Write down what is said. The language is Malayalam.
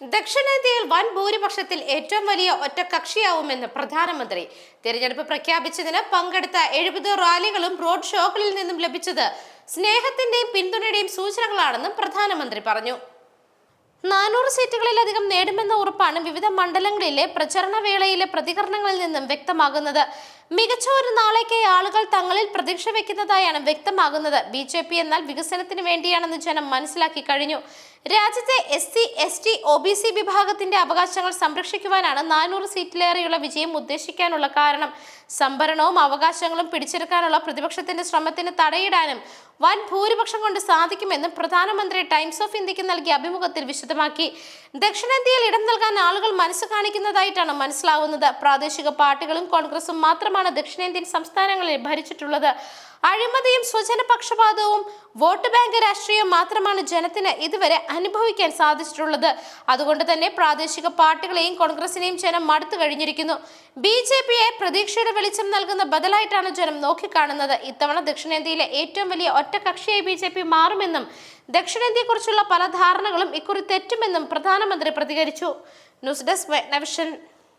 ദക്ഷിണേന്ത്യയിൽ വൻ ഭൂരിപക്ഷത്തിൽ ഏറ്റവും വലിയ ഒറ്റകക്ഷിയാവുമെന്ന് പ്രധാനമന്ത്രി. തിരഞ്ഞെടുപ്പ് പ്രഖ്യാപിച്ചതിന് പങ്കെടുത്ത എഴുപത് റാലികളും റോഡ് ഷോകളിൽ നിന്നും ലഭിച്ചത് സ്നേഹത്തിന്റെയും പിന്തുണയുടെയും സൂചനകളാണെന്നും പ്രധാനമന്ത്രി പറഞ്ഞു. നാനൂറ് സീറ്റുകളിലധികം നേടുമെന്ന ഉറപ്പാണ് വിവിധ മണ്ഡലങ്ങളിലെ പ്രചരണ വേളയിലെ പ്രതികരണങ്ങളിൽ നിന്നും വ്യക്തമാകുന്നത്. മികച്ച ഒരു നാളേക്ക് ആളുകൾ തങ്ങളിൽ പ്രതീക്ഷ വെക്കുന്നതായാണ് വ്യക്തമാകുന്നത്. ബി ജെ പി എന്നാൽ വികസനത്തിന് വേണ്ടിയാണെന്ന് ജനം മനസ്സിലാക്കി കഴിഞ്ഞു. രാജ്യത്തെ S C S T O B C വിഭാഗത്തിന്റെ അവകാശങ്ങൾ സംരക്ഷിക്കുവാനാണ് നാനൂറ് സീറ്റിലേറെയുള്ള വിജയം ഉദ്ദേശിക്കാനുള്ള കാരണം. സംഭരണവും അവകാശങ്ങളും പിടിച്ചെടുക്കാനുള്ള പ്രതിപക്ഷത്തിന്റെ ശ്രമത്തിന് തടയിടാനും വൻ ഭൂരിപക്ഷം കൊണ്ട് സാധിക്കുമെന്നും പ്രധാനമന്ത്രി ടൈംസ് ഓഫ് ഇന്ത്യയ്ക്ക് നൽകിയ അഭിമുഖത്തിൽ വിശദമാക്കി. ദക്ഷിണേന്ത്യയിൽ ഇടം നൽകാൻ ആളുകൾ മനസ്സ് കാണിക്കുന്നതായിട്ടാണ് മനസ്സിലാവുന്നത്. പ്രാദേശിക പാർട്ടികളും കോൺഗ്രസും മാത്രമാണ് ദക്ഷിണേന്ത്യൻ സംസ്ഥാനങ്ങളിൽ ഭരിച്ചിട്ടുള്ളത്. അഴിമതിയും സ്വജനപക്ഷപാതവും വോട്ട് ബാങ്ക് രാഷ്ട്രീയവും മാത്രമാണ് ജനത്തിന് ഇതുവരെ അനുഭവിക്കാൻ സാധിച്ചിട്ടുള്ളത്. അതുകൊണ്ട് തന്നെ പ്രാദേശിക പാർട്ടികളെയും കോൺഗ്രസിനെയും ജനം മടുത്തു കഴിഞ്ഞിരിക്കുന്നു. ബി ജെ പിയെ പ്രതീക്ഷയുടെ വെളിച്ചം നൽകുന്ന ബദലായിട്ടാണ് ജനം നോക്കിക്കാണുന്നത്. ഇത്തവണ ദക്ഷിണേന്ത്യയിലെ ഏറ്റവും വലിയ ഒറ്റകക്ഷിയായി ബി ജെ പി മാറുമെന്നും ദക്ഷിണേന്ത്യയെക്കുറിച്ചുള്ള പല ധാരണകളും ഇക്കുറി തെറ്റുമെന്നും പ്രധാനമന്ത്രി പ്രതികരിച്ചു. News desk നവിഷൻ.